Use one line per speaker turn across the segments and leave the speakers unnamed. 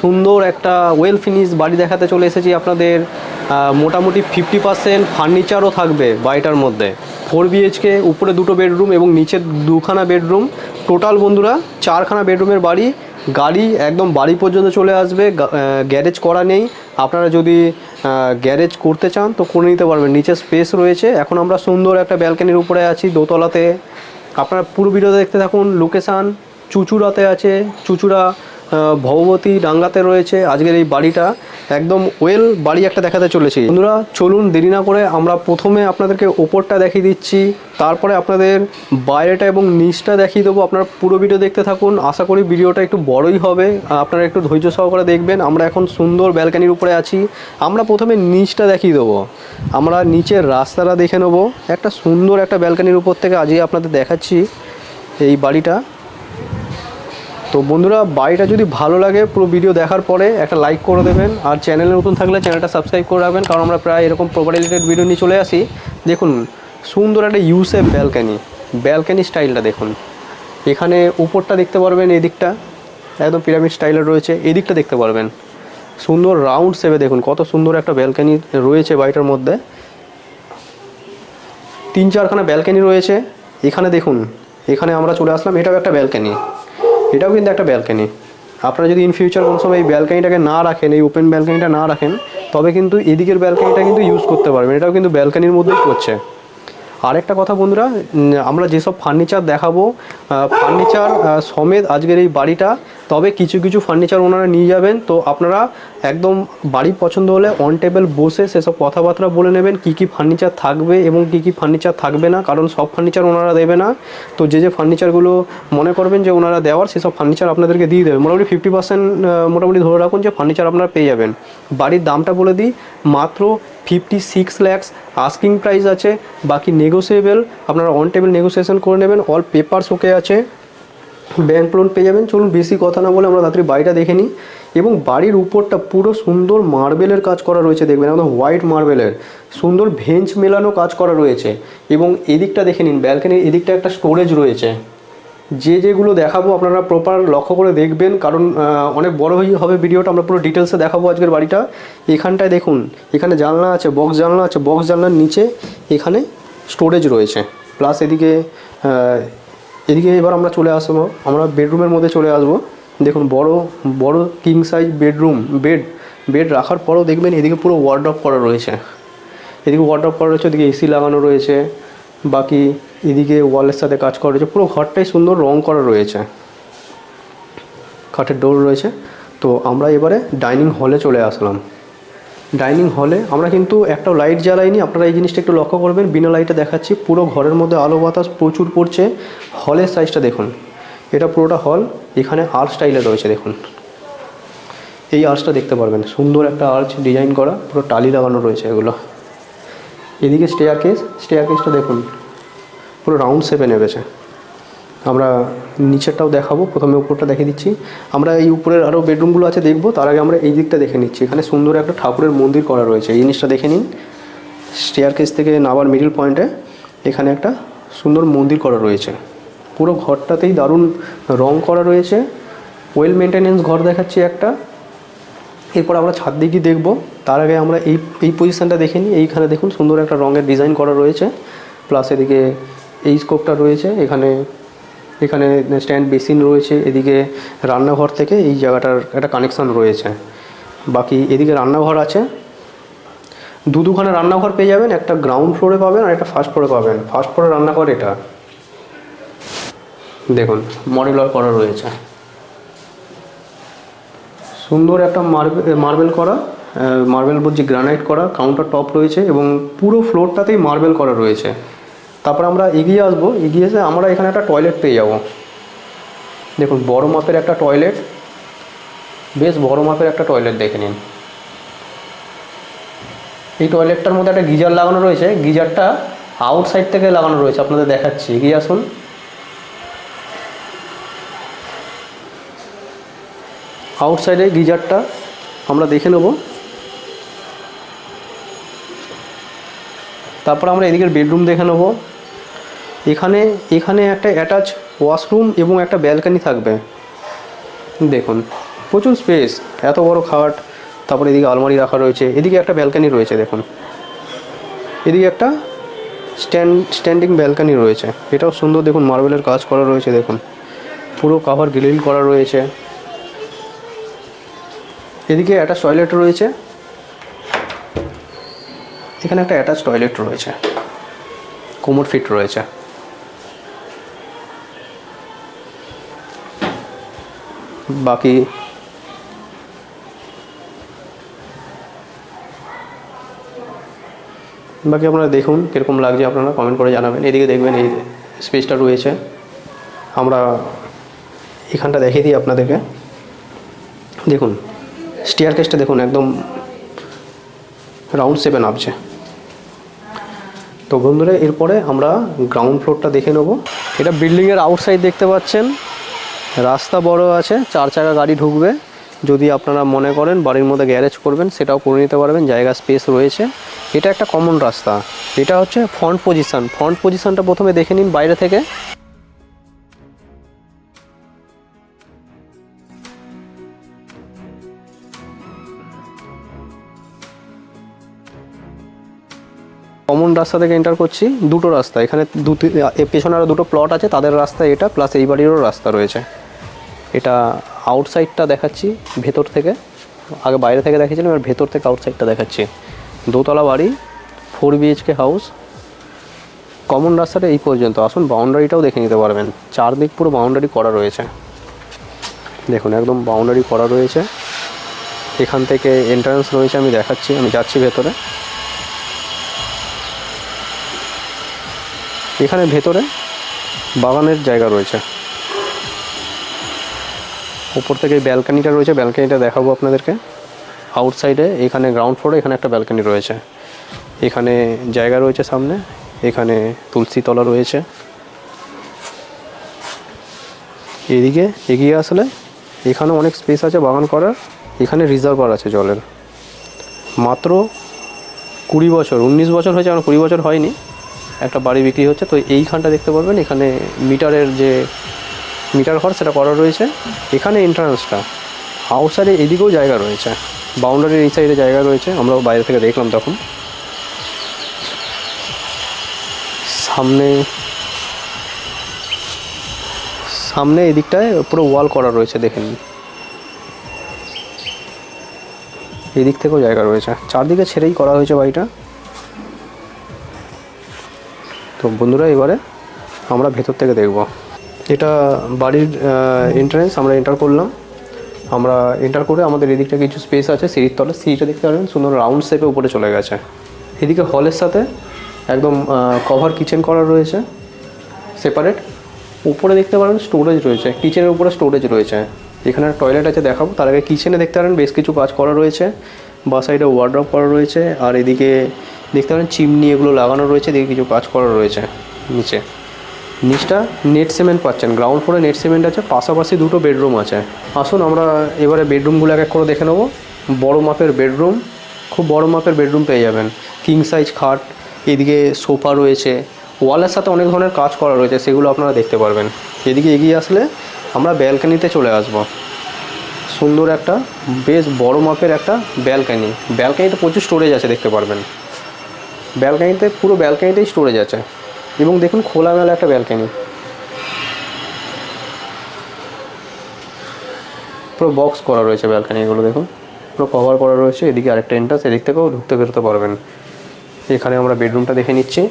সুন্দর একটা well finish বাড়ি দেখাতে চলে এসেছি আপনাদের মোটামুটি ফিফটি পার্সেন্ট ফার্নিচারও থাকবে বাড়িটার মধ্যে। ফোর বিএইচকে উপরে দুটো বেডরুম এবং নিচে দুখানা বেডরুম টোটাল বন্ধুরা, চারখানা বেডরুমের বাড়ি। গাড়ি একদম বাড়ি পর্যন্ত চলে আসবে গ্যারেজ করা নেই। আপনারা যদি গ্যারেজ করতে চান তো করে নিতে পারবেন। নিচে স্পেস রয়েছে। এখন আমরা সুন্দর একটা ব্যালকানির উপরে আছি, দোতলাতে। আপনারা পুরো ভিডিওতে দেখতে থাকুন। লোকেশান চুচুড়াতে আছে। চুচুড়া ভগবতী ডাঙ্গাতে রয়েছে আজকের এই বাড়িটা। একদম ওয়েল বাড়ি একটা দেখাতে চলেছি। বন্ধুরা, চলুন দেরি না করে আমরা প্রথমে আপনাদেরকে ওপরটা দেখিয়ে দিচ্ছি। তারপরে আপনাদের বাইরেটা এবং নিচটা দেখিয়ে দেবো। আপনারা পুরো ভিডিও দেখতে থাকুন। আশা করি ভিডিওটা একটু বড়ই হবে। আপনারা একটু ধৈর্য সহকারে দেখবেন। আমরা এখন সুন্দর ব্যালকানির উপরে আছি। আমরা প্রথমে নিচটা দেখিয়ে দেবো। আমরা নিচের রাস্তাটা দেখে নেব। একটা সুন্দর একটা ব্যালকানির উপর থেকে আজকে আপনাদের দেখাচ্ছি এই বাড়িটা। তো বন্ধুরা, বাড়িটা যদি ভালো লাগে, পুরো ভিডিও দেখার পরে একটা লাইক করে দেবেন। আর চ্যানেলে নতুন থাকলে চ্যানেলটা সাবস্ক্রাইব করে রাখবেন, কারণ আমরা প্রায় এরকম প্রপার্টি রিলেটেড ভিডিও নিয়ে চলে আসি। দেখুন, সুন্দর একটা ইউসেফ ব্যালকানি ব্যালকানি স্টাইলটা দেখুন। এখানে উপরটা দেখতে পারবেন, এদিকটা একদম পিরামিড স্টাইলের রয়েছে, এদিকটা দেখতে পারবেন। সুন্দর রাউন্ড শেপে দেখুন, কত সুন্দর একটা ব্যালকানি রয়েছে বাড়িটার মধ্যে। তিন চারখানা ব্যালকানি রয়েছে। এখানে দেখুন, এখানে আমরা চলে আসলাম, এটাও একটা ব্যালকানি এটাও কিন্তু একটা ব্যালকানি আপনারা যদি ইন ফিউচার কোনো সময় এই ব্যালকানিটাকে না রাখেন, এই ওপেন ব্যালকানিটা না রাখেন, তবে কিন্তু এদিকের ব্যালকানিটা কিন্তু ইউজ করতে পারবেন। এটাও কিন্তু ব্যালকানির মধ্যেই পড়ছে। আরেকটা কথা বন্ধুরা আমরা যেসব ফার্নিচার দেখাবো ফার্নিচার সমেত আজকের এই বাড়িটা, তবে কিছু কিছু ফার্নিচার ওনারা নিয়ে যাবেন। তো আপনারা একদম বাড়ি পছন্দ হলে অন টেবিল বসে সেসব কথাবার্তা বলে নেবেন, কি কি ফার্নিচার থাকবে এবং কি কি ফার্নিচার থাকবে না, কারণ সব ফার্নিচার ওনারা দেবে না। তো যে যে ফার্নিচারগুলো মনে করবেন যে ওনারা দেওয়ার, সেসব ফার্নিচার আপনাদেরকে দিয়ে দেবে। মোটামুটি ফিফটি পার্সেন্ট মোটামুটি ধরে রাখুন যে ফার্নিচার আপনারা পেয়ে যাবেন। বাড়ির দামটা বলে দিই, মাত্র fifty six lakhs asking price আছে। বাকি নেগোসিয়েবল আপনারা অন টেবিল নেগোসিয়েশন করে নেবেন। অল পেপারস ওকে আছে। ব্যাংক লোন পেয়ে যাবেন। চলুন বেশি কথা না বলে আমরা তাড়াতাড়ি বাড়িটা দেখে নিই। এবং বাড়ির উপরটা পুরো সুন্দর মার্বেলের কাজ করা রয়েছে। দেখবেন একদম হোয়াইট মার্বেলের সুন্দর ভেঞ্চ মেলানো কাজ করা রয়েছে। এবং এদিকটা দেখে নিন। ব্যালকানির এদিকটা একটা স্টোরেজ রয়েছে। যে যেগুলো দেখাবো আপনারা প্রপার লক্ষ্য করে দেখবেন, কারণ অনেক বড় হয়ে হবে ভিডিওটা, আমরা পুরো ডিটেলসে দেখাবো আজকের বাড়িটা। এখানটায় দেখুন, এখানে জানলা আছে বক্স জানলা আছে বক্স জানলার নিচে এখানে স্টোরেজ রয়েছে। প্লাস এদিকে এদিকে এবার আমরা চলে আসব, আমরা বেডরুমের মধ্যে চলে আসব। দেখুন, বড় বড় king size bedroom bed bed রাখার পরেও দেখবেন এদিকে পুরো ওয়ার্ড্রপ করা রয়েছে। এদিকে ওয়ার্ড্রপ করা রয়েছে, ওদিকে এসি লাগানো রয়েছে। বাকি এদিকে ওয়ালের সাথে কাজ করা রয়েছে। পুরো ঘরটাই সুন্দর রং করা রয়েছে। কাঠের ডোর রয়েছে। তো আমরা এবারে ডাইনিং হলে চলে আসলাম। ডাইনিং হলে আমরা কিন্তু একটাও লাইট জ্বালাইনি। আপনারা এই জিনিসটা একটু লক্ষ্য করবেন। বিনা লাইটে দেখাচ্ছি, পুরো ঘরের মধ্যে আলো বাতাস প্রচুর পড়ছে। হলের সাইজটা দেখুন। এটা পুরোটা হল এখানে আর্ট স্টাইলে রয়েছে, দেখুন। এই আর্চটা দেখতে পারবেন। সুন্দর একটা আর্চ ডিজাইন করা, পুরো টালি লাগানো রয়েছে এগুলো। এদিকে স্টেয়ার কেস স্টেয়ার কেসটা দেখুন, পুরো রাউন্ড শেপে নেবেছে আমরা নিচেরটাও দেখাবো, প্রথমে উপরটা দেখে দিচ্ছি। আমরা এই উপরের আরও বেডরুমগুলো আছে দেখব, তার আগে আমরা এই দিকটা দেখে নিচ্ছি। এখানে সুন্দর একটা ঠাকুরের মন্দির করা রয়েছে, এই জিনিসটা দেখে নিন। স্টেয়ার কেস থেকে নাবার মিডিল পয়েন্টে এখানে একটা সুন্দর মন্দির করা রয়েছে। পুরো ঘরটাতেই দারুণ রং করা রয়েছে। ওয়েল মেনটেনেন্স ঘর দেখাচ্ছি একটা। এরপর আমরা ছাদ দিকে দেখব। তার আগে আমরা এই এই পজিশানটা দেখে নিই। এইখানে দেখুন, সুন্দর একটা রঙের ডিজাইন করা রয়েছে। প্লাস এদিকে এই স্কোপটা রয়েছে। এখানে এখানে স্ট্যান্ড বেসিন রয়েছে। এদিকে রান্নাঘর থেকে এই জায়গাটার একটা কানেকশন রয়েছে। বাকি এদিকে রান্নাঘর আছে। দু দুখানে রান্নাঘর পেয়ে যাবেন। একটা গ্রাউন্ড ফ্লোরে পাবেন আর একটা ফার্স্ট ফ্লোরে পাবেন। ফার্স্ট ফ্লোরে রান্নাঘর এটা। দেখুন মডেলার করা রয়েছে। সুন্দর একটা মার্বেল মার্বেল করা। মার্বেল বলছি গ্রানাইট করা কাউন্টার টপ রয়েছে এবং পুরো ফ্লোরটাতেই মার্বেল করা রয়েছে। তারপর আমরা এগিয়ে আসব। এগিয়ে এসে আমরা এখানে একটা টয়লেট পেয়ে যাব। দেখুন, বড় মাপের একটা টয়লেট বেশ বড় মাপের একটা টয়লেট দেখে নিন। এই টয়লেটটার মধ্যে একটা গিজার লাগানো রয়েছে। গিজারটা আউটসাইড থেকে লাগানো রয়েছে। আপনাদের দেখাচ্ছি। এগিয়ে আসুন। আউটসাইডে গিজারটা আমরা দেখে নেব। তারপর আমরা এদিকের বেডরুম দেখে নেব। এখানে এখানে একটা অ্যাটাচ ওয়াশরুম এবং একটা ব্যালকানি থাকবে। দেখুন, প্রচুর স্পেস, এত বড় খাট, তারপরে এদিকে আলমারি রাখা রয়েছে, এদিকে একটা ব্যালকানি রয়েছে, দেখুন। এদিকে একটা স্ট্যান্ড, স্ট্যান্ডিং ব্যালকানি রয়েছে, এটাও সুন্দর, দেখুন, মার্বেলের কাজ করা রয়েছে, দেখুন। পুরো কাভার গ্রিল করা রয়েছে। এদিকে অ্যাটাচ টয়লেট রয়েছে এখানে একটা অ্যাটাচ টয়লেট রয়েছে। কোমর ফিট রয়েছে। বাকি বাকি আপনারা দেখুন কীরকম লাগছে, আপনারা কমেন্ট করে জানাবেন। এদিকে দেখবেন এই স্পেসটা রয়েছে। আমরা এখানটা দেখিয়ে দিই আপনাদেরকে। দেখুন স্টিয়ার কেসটা দেখুন, একদম রাউন্ড শেপে নামছে। তো বন্ধুরা, এরপরে আমরা গ্রাউন্ড ফ্লোরটা দেখে নেব। এটা বিল্ডিংয়ের আউটসাইড দেখতে পাচ্ছেন। রাস্তা বড় আছে, চার চাকা গাড়ি ঢুকবে। যদি আপনারা মনে করেন বাড়ির মধ্যে গ্যারেজ করবেন, সেটাও করে নিতে পারবেন, জায়গা স্পেস রয়েছে। এটা একটা কমন রাস্তা। এটা হচ্ছে ফ্রন্ট পজিশান ফ্রন্ট পজিশানটা প্রথমে দেখে নিন বাইরে থেকে। কমন রাস্তা থেকে এন্টার করছি, দুটো রাস্তা। এখানে দু পেছনে আরও দুটো প্লট আছে, তাদের রাস্তা এটা প্লাস এই বাড়িরও রাস্তা রয়েছে। এটা আউটসাইডটা দেখাচ্ছি, ভেতর থেকে। আগে বাইরে থেকে দেখিয়েছিলাম, এবার ভেতর থেকে আউটসাইডটা দেখাচ্ছি। দোতলা বাড়ি ফোর বিএইচকে হাউস কমন রাস্তাটা এই পর্যন্ত। আসুন বাউন্ডারিটাও দেখে নিতে পারবেন। চারদিক পুরো বাউন্ডারি করা রয়েছে। দেখুন, একদম বাউন্ডারি করা রয়েছে। এখান থেকে এন্ট্রান্স রয়েছে, আমি দেখাচ্ছি, আমি যাচ্ছি ভেতরে। এখানে ভেতরে বাগানের জায়গা রয়েছে। উপর থেকে ব্যালকানিটা রয়েছে, ব্যালকানিটা দেখাবো আপনাদেরকে। আউটসাইডে এখানে গ্রাউন্ড ফ্লোরে এখানে একটা ব্যালকানি রয়েছে। এখানে জায়গা রয়েছে সামনে, এখানে তুলসী তলা রয়েছে। এদিকে এগিয়ে আসলে এখানে অনেক স্পেস আছে বাগান করার, এখানে রিজার্ভার আছে জলের। মাত্র কুড়ি বছর, উনিশ বছর হয়েছে আমার কুড়ি বছর হয়নি। একটা বাড়ি বিক্রি হচ্ছে, তো এইখানটা দেখতে পারবেন, এখানে মিটারের যে মিটার ঘর, সেটা করা রয়েছে। এখানে এন্ট্রান্সটা আউটসাইডে এদিকেও জায়গা রয়েছে বাউন্ডারির এই সাইডে জায়গা রয়েছে, আমরাও বাইরে থেকে দেখলাম তখন। সামনে সামনে এদিকটায় পুরো ওয়াল করা রয়েছে দেখেন এদিক থেকেও জায়গা রয়েছে। চারদিকে ছেড়েই করা হয়েছে বাড়িটা। তো বন্ধুরা, এবারে আমরা ভেতর থেকে দেখব। এটা বাড়ির এন্ট্রেন্স আমরা এন্টার করলাম। আমরা এন্টার করে আমাদের এদিকটা কিছু স্পেস আছে, সিঁড়ির তলে। সিঁড়িটা দেখতে পারবেন, সুন্দর রাউন্ড শেপে উপরে চলে গেছে। এদিকে হলের সাথে একদম কভার কিচেন করা রয়েছে। সেপারেট উপরে দেখতে পারেন স্টোরেজ রয়েছে। কিচেনের উপরে স্টোরেজ রয়েছে। এখানে টয়লেট আছে দেখাবো। তার আগে কিচেনে দেখতে পারেন বেশ কিছু কাজ করা রয়েছে। বা সাইডে ওয়ার্ড্রপ করা রয়েছে। আর এদিকে দেখতে পারেন চিমনি এগুলো লাগানো রয়েছে এদিকে কিছু কাজ করা রয়েছে নিচে। নিচটা নেট সিমেন্ট পাচ্ছেন গ্রাউন্ড ফ্লোরে নেট সিমেন্ট আছে, পাশাপাশি দুটো বেডরুম আছে। আসুন আমরা এবারে বেডরুমগুলো এক এক করে দেখে নেব। বড় মাপের বেডরুম খুব বড় মাপের বেডরুম পেয়ে যাবেন। কিং সাইজ খাট, এদিকে সোফা রয়েছে। ওয়ালের সাথে অনেক ধরনের কাজ করা রয়েছে, সেগুলো আপনারা দেখতে পারবেন। এদিকে এগিয়ে আসলে আমরা ব্যালকানিতে চলে আসব। সুন্দর একটা, বেশ বড় মাপের একটা ব্যালকানি ব্যালকানিতে প্রচুর স্টোরেজ আছে, দেখতে পারবেন। ব্যালকানিতে, পুরো ব্যালকানিতেই স্টোরেজ আছে। এবং দেখুন, খোলামেলা একটা ব্যালকানি। পুরো বক্স করা রয়েছে ব্যালকানি এগুলো দেখুন। পুরো কভার করা রয়েছে, এদিকে আরেকটা এন্ট্রান্স এদিক থেকেও ঢুকতে বেরোতে পারবেন। এখানে আমরা বেডরুমটা দেখে নিচ্ছি।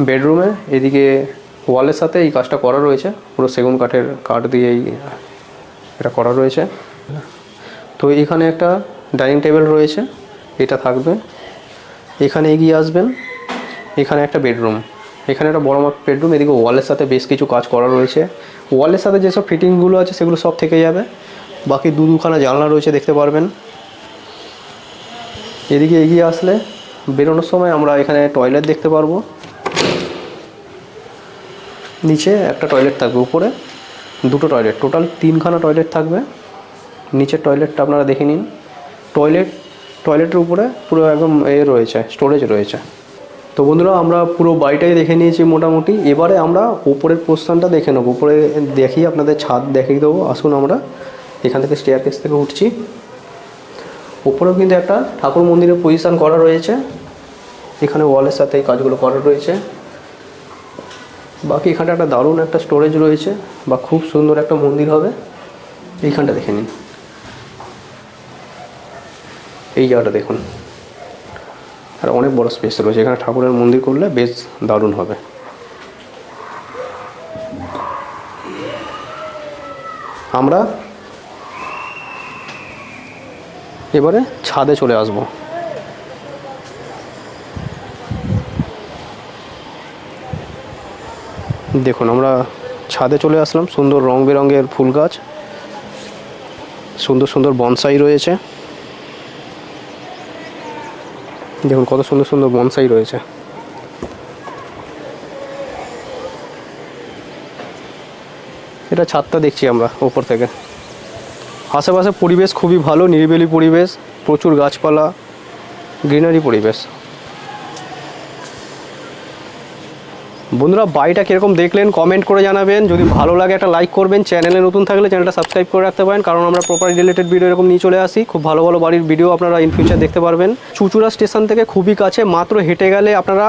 বেডরুমে এদিকে ওয়ালের সাথে এই কাজটা করা রয়েছে। পুরো সেগুন কাঠের কাঠ দিয়েই এটা করা রয়েছে। তো এখানে একটা ডাইনিং টেবিল রয়েছে। এটা থাকবে। এখানে এগিয়ে আসবেন। এখানে একটা বেডরুম এখানে একটা বড় মাপ বেডরুম এদিকে ওয়ালের সাথে বেশ কিছু কাজ করা রয়েছে। ওয়ালের সাথে যেসব ফিটিংগুলো আছে, সেগুলো সব থেকে যাবে। বাকি দু দুখানা জানলা রয়েছে, দেখতে পারবেন। এদিকে এগিয়ে আসলে বেরোনোর সময় আমরা এখানে টয়লেট দেখতে পারব। নিচে একটা টয়লেট থাকবে, উপরে দুটো টয়লেট টোটাল তিনখানা টয়লেট থাকবে। নিচের টয়লেটটা আপনারা দেখে নিন। টয়লেট টয়লেটের উপরে পুরো একদম এ রয়েছে স্টোরেজ রয়েছে। তো বন্ধুরা, আমরা পুরো বাড়িটাই দেখে নিয়েছি মোটামুটি। এবারে আমরা উপরের প্রস্থানটা দেখে নেব। উপরে দেখিয়ে আপনাদের ছাদ দেখিয়ে দেবো। আসুন আমরা এখান থেকে স্টেয়ার কেস থেকে উঠছি। উপরেও কিন্তু একটা ঠাকুর মন্দিরের পজিশন করা রয়েছে। এখানে ওয়ালের সাথে এই কাজগুলো করা রয়েছে। বাকি এখানটা একটা দারুণ একটা স্টোরেজ রয়েছে বা খুব সুন্দর একটা মন্দির হবে। এইখানটা দেখে নিন। এই জায়গাটা দেখুন। আর অনেক বড় স্পেস রয়েছে। এখানে ঠাকুরের মন্দির করলে বেশ দারুণ হবে। আমরা এবারে ছাদে চলে আসব। দেখুন, আমরা ছাদে চলে আসলাম। সুন্দর রং বেরঙের ফুল গাছ। সুন্দর সুন্দর বনসাই রয়েছে। দেখুন কত সুন্দর সুন্দর বনসাই রয়েছে। এটা ছাদটা দেখছি আমরা ওপর থেকে। আশেপাশে পরিবেশ খুবই ভালো, নিরিবিলি পরিবেশ, প্রচুর গাছপালা, গ্রিনারি পরিবেশ। বন্ধুরা বাড়িটা কীরকম দেখলেন কমেন্ট করে জানাবেন। যদি ভালো লাগে একটা লাইক করবেন। চ্যানেলে নতুন থাকলে চ্যানেলটা সাবস্ক্রাইব করে রাখতে পারেন। কারণ আমরা প্রপার্টি রিলেটেড ভিডিও এরকম নিয়ে চলে আসি। খুব ভালো ভালো বাড়ির ভিডিও আপনারা ইন ফিউচার দেখতে পারবেন। চুচুড়া স্টেশন থেকে খুবই কাছে, মাত্র হেঁটে গেলে আপনারা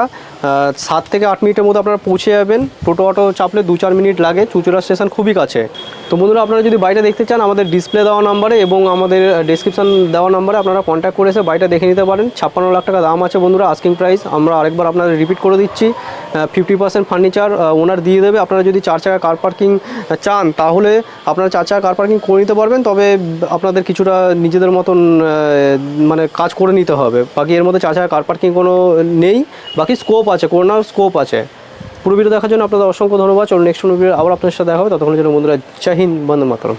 সাত থেকে আট মিনিটের মধ্যে আপনারা পৌঁছে যাবেন। টোটো অটো চাপলে দু চার মিনিট লাগে। চুচুড়া স্টেশন খুবই কাছে। তো বন্ধুরা, আপনারা যদি বাড়িটা দেখতে চান, আমাদের ডিসপ্লে দেওয়া নাম্বারে এবং আমাদের ডেসক্রিপশন দেওয়া নাম্বারে আপনারা কন্ট্যাক্ট করে এসে বাড়িটা দেখে নিতে পারেন। ছাপ্পান্ন লাখ টাকা দাম আছে বন্ধুরা আস্কিং প্রাইস আমরা আরেকবার আপনাদের রিপিট করে দিচ্ছি। ফিফটি পার্সেন্ট ফার্নিচার ওনার দিয়ে দেবে। আপনারা যদি চার চাকা কার পার্কিং চান, তাহলে আপনারা চার চাকা কার পার্কিং করে নিতে পারবেন। তবে আপনাদের কিছুটা নিজেদের মতন মানে কাজ করে নিতে হবে। বাকি এর মধ্যে চার চাকা কার পার্কিং কোনো নেই। বাকি স্কোপ আছে, করোনার স্কোপ আছে। পুরো ভিডিও দেখার জন্য আপনাদের অসংখ্য ধন্যবাদ। চলুন নেক্সট ভিডিও আবার আপনার সাথে দেখা হবে। ততক্ষণের জন্য বন্ধুরা, জয় হিন্দ, বন্দে মাতরম।